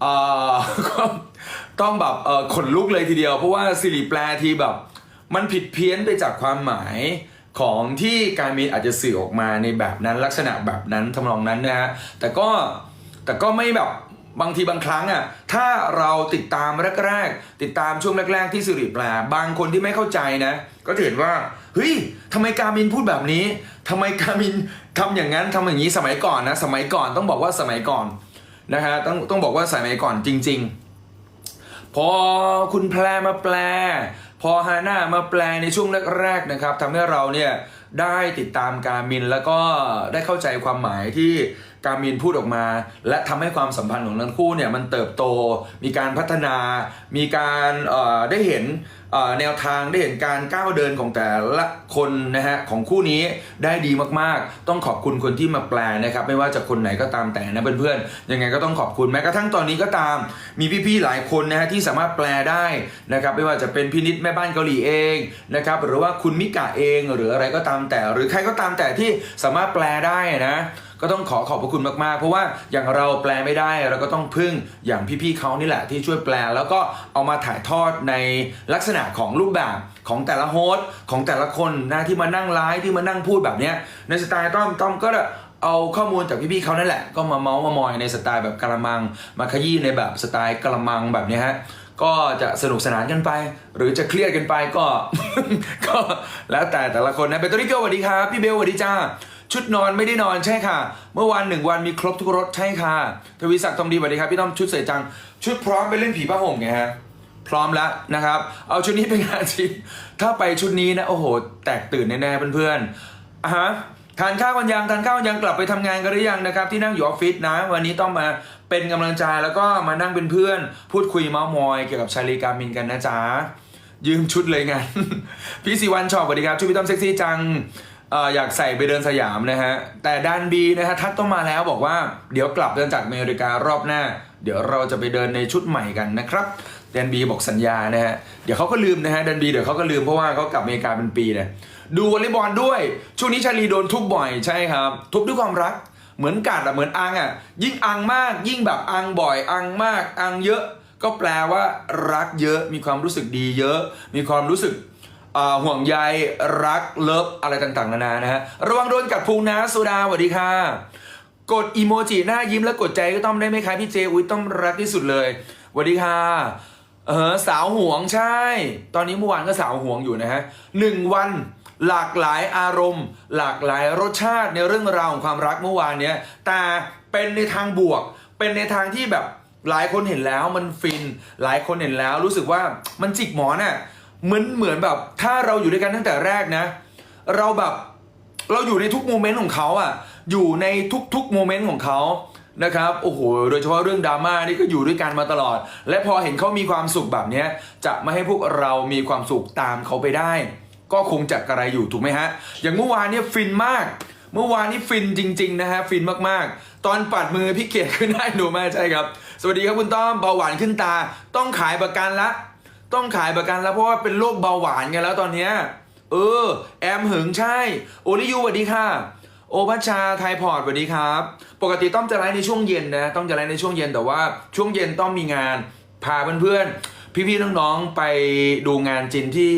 เออก็ต้องแบบเออขนลุกเลยทีเดียว เพราะว่าสิริแปลทีแบบ มันผิดเพี้ยนไปจากความหมายของที่การมีอาจจะสื่อออกมาในแบบนั้นลักษณะแบบนั้นทำนองนั้นนะฮะแต่ก็แต่ก็ไม่แบบบางทีบางครั้งอะถ้าเราติดตามแรกๆ ติดตามช่วงแรก ๆ ที่สิริแปลบางคนที่ไม่เข้าใจนะ ก็จะเห็นว่าเฮ้ยทำไมการมินพูดแบบนี้ทำไมการมินทำอย่างนั้นทำอย่างนี้สมัยก่อนนะ สมัยก่อนต้องบอกว่าสมัยก่อน นะฮะต้องต้องบอกว่าสมัยก่อนจริง ๆ พอคุณแพรมาแปล พอฮาน่ามาแปลในช่วงแรกๆนะครับทำให้เราเนี่ยได้ติดตามการมินแล้วก็ได้เข้าใจความหมายที่การมินพูดออกมา และทำให้ความสัมพันธ์ของทั้งคู่เนี่ยมันเติบโต มีการพัฒนา มีการได้เห็นแนวทางได้เห็นการก้าวเดินของแต่ละคนนะฮะของคู่นี้ได้ดีมากๆ ต้องขอบคุณคนที่มาแปลนะครับ ไม่ว่าจะคนไหนก็ตามแต่นะเพื่อนๆยังไงก็ต้องขอบคุณแม้กระทั่งตอนนี้ก็ตาม มีพี่ๆหลายคนนะฮะที่สามารถแปลได้นะครับ ไม่ว่าจะเป็นพินิษแม่บ้านเกาหลีเองนะครับหรือว่าคุณมิกะเองหรืออะไรก็ตามแต่ หรือใครก็ตามแต่ที่สามารถแปลได้นะ ก็ต้องขอขอบพระคุณมากๆ เพราะว่าอย่างเราแปลไม่ได้เราก็ต้องพึ่งอย่างพี่ๆเขานี่แหละที่ช่วยแปลแล้วก็เอามาถ่ายทอดในลักษณะของรูปแบบของแต่ละโฮสต์ของแต่ละคนนะที่มานั่งไลฟ์ที่มานั่งพูดแบบเนี้ยในสไตล์ต้อมต้อมก็เอาข้อมูลจากพี่ๆเขานั่นแหละ ก็มาเมาส์มามอยในสไตล์แบบกะละมัง มาขยี้ในแบบสไตล์กะละมังแบบนี้ฮะก็จะสนุกสนานกันไป หรือจะเครียดกันไปก็ ก็แล้วแต่แต่ละคนนะเบตโตริโกสวัสดีครับ พี่เบลสวัสดีจ้า ชุดนอนไม่ได้นอนใช่ค่ะ เมื่อวันหนึ่งวันมีครบทุกรสใช่ค่ะ ทวีศักดิ์ทองดีสวัสดีครับพี่ต้อมชุดสวยจัง ชุดพร้อมไปเล่นผีผ้าห่มไงฮะ พร้อมแล้วนะครับ เอาชุดนี้ไปงานจริงถ้าไปชุดนี้นะโอ้โห แตกตื่นแน่ๆเพื่อนๆอะฮะทานข้าวกันยังทานข้าวยังกลับไปทำงานกันหรือยังนะครับ ที่นั่งอยู่ออฟฟิศนะ วันนี้ต้องมาเป็นกำลังใจแล้วก็มานั่งเป็นเพื่อน พูดคุยเมาส์มอยเกี่ยวกับชาลีการมินกันนะจ๊ะยืมชุดเลยงานพี่สิวันชอบสวัสดีครับชุดพี่ต้อมเซ็กซี่จัง อยากใส่ไปเดินสยามนะฮะ แต่ด้านบีนะฮะทักต้องมาแล้วบอกว่าเดี๋ยวกลับเดินจากอเมริการอบหน้า เดี๋ยวเราจะไปเดินในชุดใหม่กันนะครับแดนบีบอกสัญญานะฮะ เดี๋ยวเขาก็ลืมนะฮะแดนบีเดี๋ยวเขาก็ลืมเพราะว่าเขากลับอเมริกาเป็นปีนะดูวอลเลย์บอลด้วย ช่วงนี้ชาลีโดนทุบบ่อยใช่ครับ ทุบด้วยความรักเหมือนกัดอะเหมือนอังอะยิ่งอังมาก ยิ่งแบบอังบ่อย อังมาก อังเยอะ ก็แปลว่ารักเยอะมีความรู้สึกดีเยอะ มีความรู้สึก ห่วงใยรักเลิฟอะไรต่างๆนานานะฮะระวังโดนกัดพุงนะสุดาสวัสดีค่ะ กดอีโมจิหน้ายิ้มแล้วกดใจก็ต้องได้ไหมคะพี่เจอุ้ยต้องรักที่สุดเลยสวัสดีค่ะเออสาวห่วงใช่ ตอนนี้เมื่อวานก็สาวห่วงอยู่นะฮะหนึ่งวันหลากหลายอารมณ์ หลากหลายรสชาติในเรื่องราวของความรักเมื่อวานเนี้ยแต่เป็นในทางบวก เป็นในทางที่แบบหลายคนเห็นแล้วมันฟิน หลายคนเห็นแล้วรู้สึกว่ามันจิกหมอนอะ่ะ เหมือนเหมือนแบบ ถ้าเราอยู่ด้วยกันตั้งแต่แรกนะ เราแบบเราอยู่ในทุกโมเมนต์ของเขาอะ อยู่ในทุกๆโมเมนต์ของเขานะครับโอ้โหโดยเฉพาะเรื่องดราม่านี่ก็อยู่ด้วยกันมาตลอด และพอเห็นเขามีความสุขแบบนี้จะไม่ให้พวกเรามีความสุขตามเขาไปได้ ก็คงจะกระไรอยู่ถูกไหมฮะ อย่างเมื่อวานเนี่ยฟินมาก เมื่อวานนี้ฟินจริง ๆ นะฮะฟินมากๆ ตอนปัดมือพี่เกียรติขึ้นได้หนูมากใช่ครับ สวัสดีครับคุณต้อมเบาหวานขึ้นตา ต้องขายประกันละ ต้องขายประกันแล้วเพราะว่าเป็นโรคเบาหวานกันแล้วตอนเนี้ยเออ แอมหึงใช่ โอลิยูสวัสดีค่ะ โอพัชชาไทยพอร์ตสวัสดีครับ ปกติต้อมจะไลฟ์ในช่วงเย็นนะต้องจะไลฟ์ในช่วงเย็นแต่ว่าช่วงเย็นต้องมีงานพาเพื่อนๆ พี่ๆน้องๆไปดูงานจินที่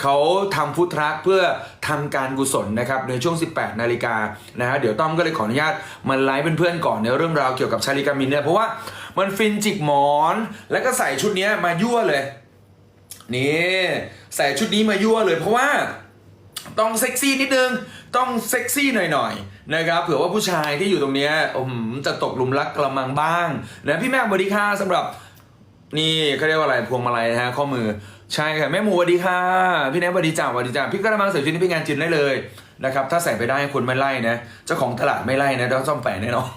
เขาทำฟุตทรัคเพื่อทำการกุศลนะครับในช่วง 18 นาฬิกานะฮะเดี๋ยวต้อมก็เลยขออนุญาตมาไลฟ์เพื่อนๆก่อนในเรื่องราวเกี่ยวกับชาลิกามินเนี่ยเพราะว่ามันฟินจิกหมอน แล้วก็ใส่ชุดนี้มายั่วเลย นี่ใส่ชุดนี้มายั่วเลยเพราะว่าต้องเซ็กซี่นิดนึง ต้องเซ็กซี่หน่อยๆนะครับเผื่อว่าผู้ชายที่อยู่ตรงนี้มจะตกหลุมรักกระมังบ้างนะพี่แม่บริค่าสำหรับนี่เขาเรียกว่าอะไรพวงมาลัยนะฮะข้อมือใช่ค่ะแม่หมูสวัสดีค่ะ พี่แนบสวัสดีจ้าสวัสดีจ้าพี่กระมังใส่ชุดนี้ไปงานจินได้เลยนะครับถ้าใส่ไปได้คนไม่ไล่นะเจ้าของตลาดไม่ไล่นะต้องซ่อมแฝงแน่นอน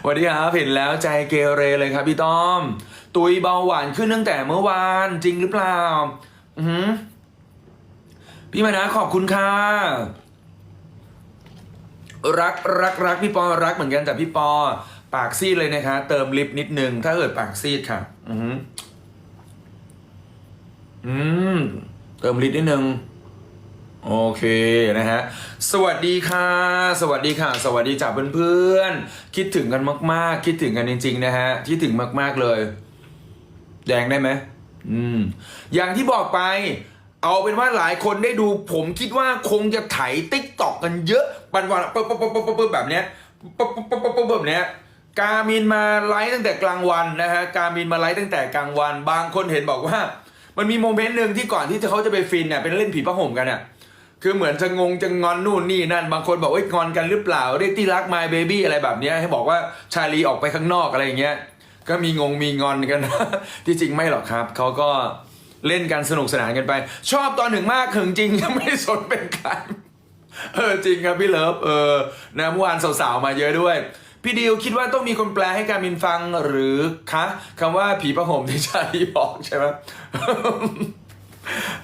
สวัสดีครับเห็นแล้วใจเกเรเลยครับพี่ต้อม ตุยเบาหวานขึ้นตั้งแต่เมื่อวานจริงหรือเปล่า อือพี่มานะขอบคุณค่ะ รักรักรักพี่ปอรักเหมือนกันแต่พี่ปอ ปากซีดเลยนะคะ เติมลิปนิดนึง ถ้าเกิดปากซีดค่ะ อือหืออืมเติมลิปนิดนึงโอเคนะฮะ สวัสดีค่ะ สวัสดีค่ะ สวัสดีจากเพื่อนๆ คิดถึงกันมาก ๆ คิดถึงกันจริง ๆ นะฮะ คิดถึงมาก ๆ เลย แดงได้ไหมอืม อย่างที่บอกไป เอาเป็นว่าหลายคนได้ดู ผมคิดว่าคงจะไถติ๊กตอกกันเยอะปันวันปุ๊บปุ๊บปุ๊บปุ๊บปุ๊บแบบเนี้ยปุ๊บปุ๊บปุ๊บปุ๊บปุ๊บแบบเนี้ยการมินมาไลฟ์ตั้งแต่กลางวันนะฮะการมินมาไลฟ์ตั้งแต่กลางวัน บางคนเห็นบอกว่า มันมีโมเมนต์หนึ่งที่ก่อนที่เขาจะไปฟินเนี่ยเป็นเล่นผีผ้าห่มกันอะคือเหมือนจะงงจะงอนนู่นนี่นั่น บางคนบอกว่างอนกันหรือเปล่าเรียกที่รัก my baby อะไรแบบเนี้ยให้บอกว่าชาลีออกไปข้างนอกอะไรอย่างเงี้ย ก็มีงงมีงอนกัน ที่จริงไม่หรอกครับ เขาก็เล่นกันสนุกสนานกันไป ชอบตอนหนึ่งมากถึงจริงไม่สนเป็นใครเออจริงครับพี่เลิฟเออนะเมื่อวานสาวๆมาเยอะด้วย พี่ดิวคิดว่าต้องมีคนแปลให้การมินฟังหรือคะคำว่าผีประหมที่ชาลีบอกใช่ไหม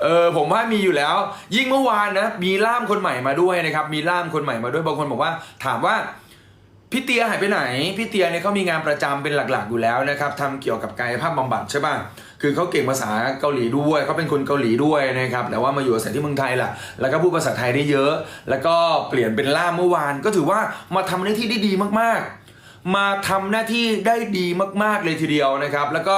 เออผมว่ามีอยู่แล้ว ยิ่งเมื่อวานนะมีล่ามคนใหม่มาด้วยนะครับ มีล่ามคนใหม่มาด้วยบางคนบอกว่า ถามว่า พี่เตียหายไปไหน พี่เตียเนี่ยเขามีงานประจำเป็นหลักๆอยู่แล้วนะครับทำเกี่ยวกับกายภาพบำบัดใช่ป่ะคือเขาเก่งภาษาเกาหลีด้วยเขาเป็นคนเกาหลีด้วยนะครับแต่ว่ามาอยู่อาศัยที่เมืองไทยแหละแล้วก็พูดภาษาไทยได้เยอะ แล้วก็เปลี่ยนเป็นล่ามเมื่อวาน ก็ถือว่ามาทำหน้าที่ได้ดีมากๆ มาทำหน้าที่ได้ดีมากๆเลยทีเดียวนะครับ แล้วก็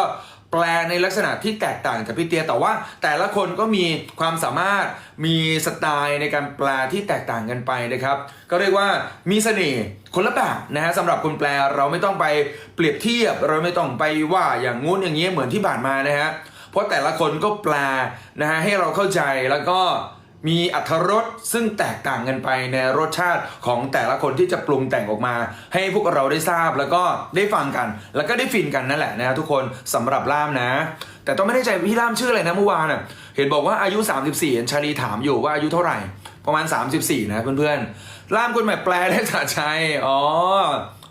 แปลในลักษณะที่แตกต่างจากพี่เตียแต่ว่าแต่ละคนก็มีความสามารถมีสไตล์ในการแปลที่แตกต่างกันไปนะครับ ก็เรียกว่ามีเสน่ห์คนละแบบนะฮะสำหรับคนแปลเราไม่ต้องไปเปรียบเทียบ เราไม่ต้องไปว่าอย่างงู้นอย่างนี้เหมือนที่ผ่านมานะฮะเพราะแต่ละคนก็แปลนะฮะให้เราเข้าใจแล้วก็ มีอัตรสซึ่งแตกต่างกันไปในรสชาติของแต่ละคนที่จะปรุงแต่งออกมา ให้พวกเราได้ทราบแล้วก็ได้ฟังกัน แล้วก็ได้ฟินกันนั่นแหละนะทุกคนสำหรับล่ามนะ แต่ต้องไม่ได้ใจพี่ล่ามชื่ออะไรนะเมื่อวานอะเห็นบอกว่าอายุ 34เห็นชาลีถามอยู่ว่าอายุเท่าไหร่ ประมาณ 34 นะเพื่อนๆล่ามคนใหม่แปลได้สาชัยอ๋อ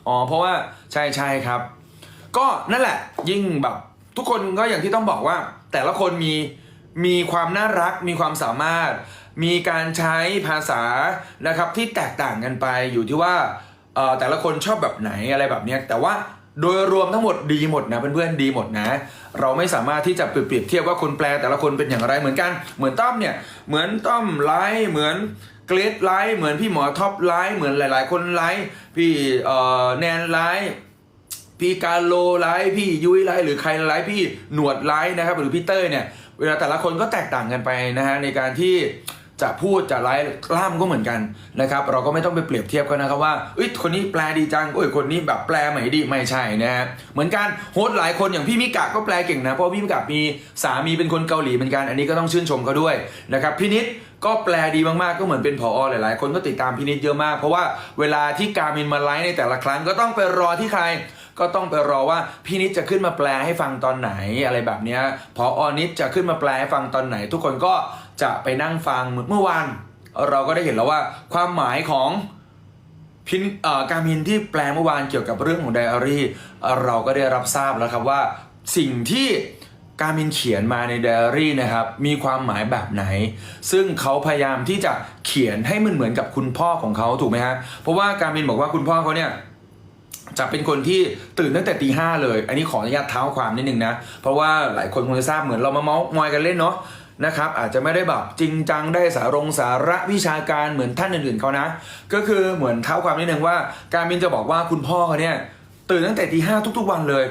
อ๋อเพราะว่าใช่ใช่ครับ ก็นั่นแหละยิ่งแบบทุกคนก็อย่างที่ต้องบอกว่าแต่ละคนมี มีความน่ารักมีความสามารถ มีการใช้ภาษานะครับที่แตกต่างกันไปอยู่ที่ว่าแต่ละคนชอบแบบไหนอะไรแบบนี้แต่ว่าโดยรวมทั้งหมดดีหมดนะเพื่อนๆดีหมดนะ เราไม่สามารถที่จะเปรียบเทียบว่าคนแปลแต่ละคนเป็นอย่างไรเหมือนกัน เหมือนต้อมเนี่ยเหมือนต้อมไลฟ์เหมือนเกรดไลฟ์เหมือนพี่หมอท็อปไลฟ์เหมือนหลาย ๆ คนไลฟ์พี่แนนไลฟ์พี่กาโลไลฟ์พี่ยุ้ยไลฟ์หรือใครไลฟ์พี่หนวดไลฟ์นะครับหรือพี่เต้ยเนี่ย เวลาแต่ละคนก็แตกต่างกันไปนะฮะในการที่จะพูดจะไลฟ์ล่ามก็เหมือนกันนะครับ เราก็ไม่ต้องไปเปรียบเทียบกันนะครับว่าเอ้ยคนนี้แปลดีจังโอ้ยคนนี้แบบแปลใหม่ดีไม่ใช่นะฮะเหมือนกันโฮสต์หลายคนอย่างพี่มิกะก็แปลเก่งนะเพราะพี่มิกะมีสามีเป็นคนเกาหลีเหมือนกัน อันนี้ก็ต้องชื่นชมเขาด้วยนะครับพี่นิดก็แปลดีมากๆก็เหมือนเป็นผอหลายๆ คนก็ติดตามพี่นิดเยอะมาก เพราะว่าเวลาที่การมินมาไลฟ์ในแต่ละครั้งก็ต้องไปรอที่ใคร ก็ต้องไปรอว่าพี่นิดจะขึ้นมาแปลให้ฟังตอนไหนอะไรแบบนี้พออนิดจะขึ้นมาแปลให้ฟังตอนไหน ทุกคนก็จะไปนั่งฟังเมื่อวานเราก็ได้เห็นแล้วว่าความหมายของพินการมินที่แปลเมื่อวานเกี่ยวกับเรื่องของไดอารี่ เราก็ได้รับทราบแล้วครับว่าสิ่งที่การมินเขียนมาในไดอารี่นะครับ มีความหมายแบบไหน ซึ่งเขาพยายามที่จะเขียนให้มันเหมือนกับคุณพ่อของเขาถูกไหมฮะเพราะว่าการมินบอกว่าคุณพ่อเขาเนี่ย จะเป็นคนที่ตื่นตั้งแต่ตีห้าเลย อันนี้ขออนุญาตเท้าความนิดนึงนะ เพราะว่าหลายคนคงจะทราบเหมือนเรามาเมาส์มอยกันเล่นเนาะนะครับอาจจะไม่ได้แบบจริงจังได้สารงสาระวิชาการเหมือนท่านอื่นๆเขานะ ก็คือเหมือนเท้าความนิดนึงว่า การบินจะบอกว่าคุณพ่อเขาเนี่ยตื่นตั้งแต่ตีห้าทุกๆวันเลย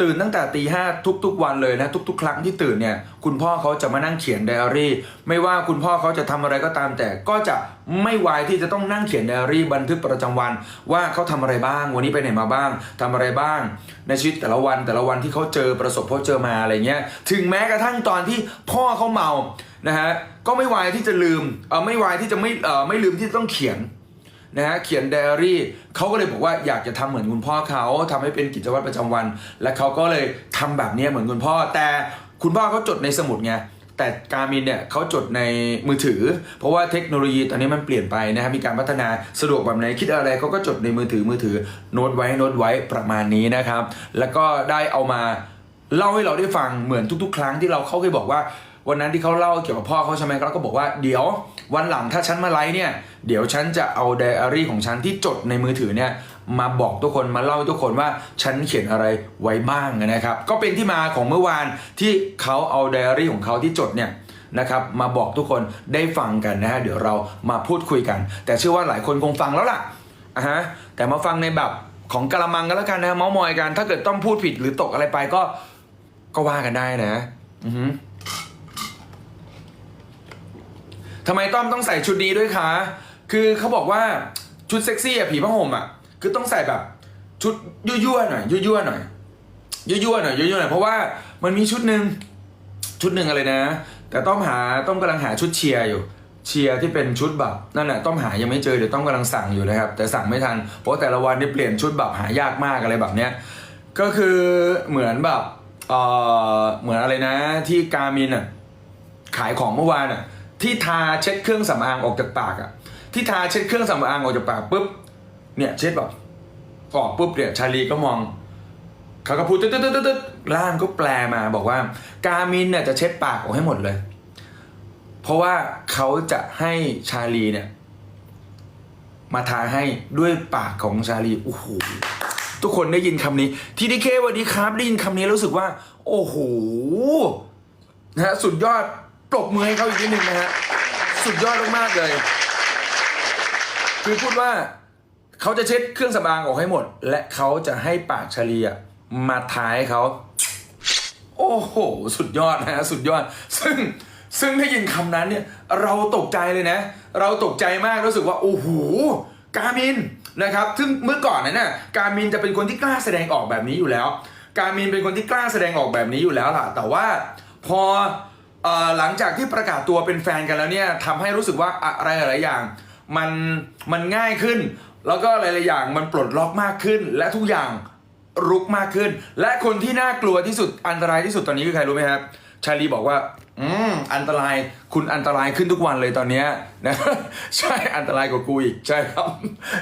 ตื่นตั้งแต่ตีห้าทุกๆวันเลยนะทุก ๆ ครั้งที่ตื่นเนี่ยคุณพ่อเขาจะมานั่งเขียนไดอารี่ ไม่ว่าคุณพ่อเขาจะทำอะไรก็ตามแต่ก็จะไม่วายที่จะต้องนั่งเขียนไดอารี่บันทึกประจำวัน ว่าเขาทำอะไรบ้าง วันนี้ไปไหนมาบ้างทำอะไรบ้าง ในชีวิตแต่ละวันแต่ละวันที่เขาเจอประสบพบเจอมาอะไรเงี้ยถึงแม้กระทั่งตอนที่พ่อเขาเมานะฮะก็ไม่วายที่จะลืมเออไม่วายที่จะไม่เออไม่ลืมที่ต้องเขียน นะฮะเขียนไดอารี่เขาก็เลยบอกว่าอยากจะทำเหมือนคุณพ่อเขาทำให้เป็นกิจวัตรประจำวัน และเขาก็เลยทำแบบนี้เหมือนคุณพ่อ แต่คุณพ่อเขาจดในสมุดไงแต่การมินเนี่ยเขาจดในมือถือ เพราะว่าเทคโนโลยีตอนนี้มันเปลี่ยนไปนะครับมีการพัฒนาสะดวกแบบไหนคิดอะไรเขาก็จดในมือถือมือถือโน้ตไว้โน้ตไว้ประมาณนี้นะครับ แล้วก็ได้เอามาเล่าให้เราได้ฟังเหมือนทุก ๆ ครั้งที่เราเขาเคยบอกว่า วันนั้นที่เขาเล่าเกี่ยวกับพ่อเขาใช่ไหมเขาก็บอกว่าเดี๋ยววันหลังถ้าฉันมาไลฟ์เนี่ย เดี๋ยวฉันจะเอาไดอารี่ของฉันที่จดในมือถือเนี่ยมาบอกทุกคนมาเล่าทุกคนว่าฉันเขียนอะไรไว้บ้างนะครับ ก็เป็นที่มาของเมื่อวานที่เขาเอาไดอารี่ของเขาที่จดเนี่ยนะครับมาบอกทุกคนได้ฟังกันนะฮะเดี๋ยวเรามาพูดคุยกัน แต่เชื่อว่าหลายคนคงฟังแล้วล่ะอะฮะแต่มาฟังในแบบของกะละมังกันแล้วกันนะเมาส์มอยกัน ถ้าเกิดต้องพูดผิดหรือตกอะไรไปก็ก็ว่ากันได้นะอือฮึทำไมต้อมต้องใส่ชุดนี้ด้วยคะ คือเขาบอกว่าชุดเซ็กซี่อะผีผ้าห่มอะคือต้องใส่แบบชุดยั่วๆหน่อยยั่วๆหน่อยยั่วๆหน่อยยั่วๆหน่อยเพราะว่ามันมีชุดหนึ่งชุดหนึ่งอะไรนะ แต่ต้อมหาต้อมกำลังหาชุดเชียร์อยู่เชียร์ที่เป็นชุดแบบนั่นแหละต้อมหายังไม่เจอเดี๋ยวต้อมกำลังสั่งอยู่นะครับ แต่สั่งไม่ทันเพราะแต่ละวันนี่เปลี่ยนชุดแบบหายากมากอะไรแบบเนี้ยก็คือเหมือนแบบเออเหมือนอะไรนะที่กามินอะขายของเมื่อวานอะที่ทาเช็ดเครื่องสำอางออกจากปากอะ ที่ทาเช็ดเครื่องสำอางออกจากปากปุ๊บเนี่ยเช็ดแบบออกปุ๊บเนี่ยชาลีก็มองเขาก็พูดตึ๊ดตึ๊ดตึ๊ดล่ามก็แปลมาบอกว่า กามินเนี่ยจะเช็ดปากออกให้หมดเลย เพราะว่าเขาจะให้ชาลีเนี่ย มาทาให้ด้วยปากของชาลีโอ้โหทุกคนได้ยินคำนี้ทีดีเคสวัสดีครับได้ยินคำนี้แล้วรู้สึกว่า โอ้โหนะฮะสุดยอดปรบมือให้เขาอีกนิดนึงนะฮะสุดยอดมากๆเลย คือพูดว่าเขาจะเช็ดเครื่องสำอางออกให้หมด และเขาจะให้ปากชาลีอะมาทายเขา โอ้โห สุดยอดนะฮะสุดยอด ซึ่งซึ่งได้ยินคำนั้นเนี่ย เราตกใจเลยนะ เราตกใจมากรู้สึกว่า โอ้โหกามินนะครับซึ่งเมื่อก่อนนั้นน่ะกามินจะเป็นคนที่กล้าแสดงออกแบบนี้อยู่แล้ว กามินเป็นคนที่กล้าแสดงออกแบบนี้อยู่แล้วล่ะ แต่ว่าพออหลังจากที่ประกาศตัวเป็นแฟนกันแล้วเนี่ยทำให้รู้สึกว่าอะไรหลายอย่าง มันมันง่ายขึ้น แล้วก็หลายๆอย่างมันปลดล็อกมากขึ้น และทุกอย่างรุกมากขึ้น และคนที่น่ากลัวที่สุดอันตรายที่สุดตอนนี้คือใครรู้ไหมครับชาลีบอกว่า อืม อันตราย คุณอันตรายขึ้นทุกวันเลยตอนเนี้ยนะ ใช่ อันตรายกว่ากูอีก ใช่ครับ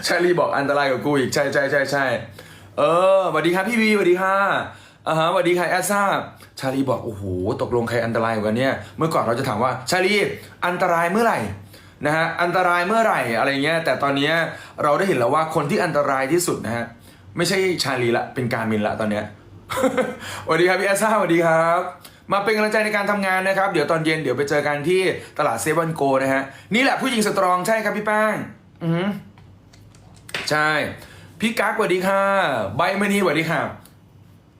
ชาลีบอกอันตรายกว่ากูอีก ใช่ใช่ใช่ใช่เออสวัสดีครับพี่วีสวัสดีค่ะอ่าฮะสวัสดีค่ะแอสซ่า ชาลีบอก โอ้โห ตกลงใครอันตรายกว่าเนี่ย เมื่อก่อนเราจะถามว่า ชาลี อันตรายเมื่อไหร่ นะฮะอันตรายเมื่อไหร่อะไรเงี้ยแต่ตอนนี้เราได้เห็นแล้วว่าคนที่อันตรายที่สุดนะฮะไม่ใช่ชาลีละเป็นการมินละตอนเนี้ยสวัสดีครับพี่แอซ่าสวัสดีครับ มาเป็นกำลังใจในการทำงานนะครับ เดี๋ยวตอนเย็นเดี๋ยวไปเจอกันที่ตลาดเซเว่นโกนะฮะนี่แหละผู้หญิงสตรองใช่ครับพี่แป้งอือหือใช่ พี่กั๊กสวัสดีค่ะ ใบมณีสวัสดีค่ะ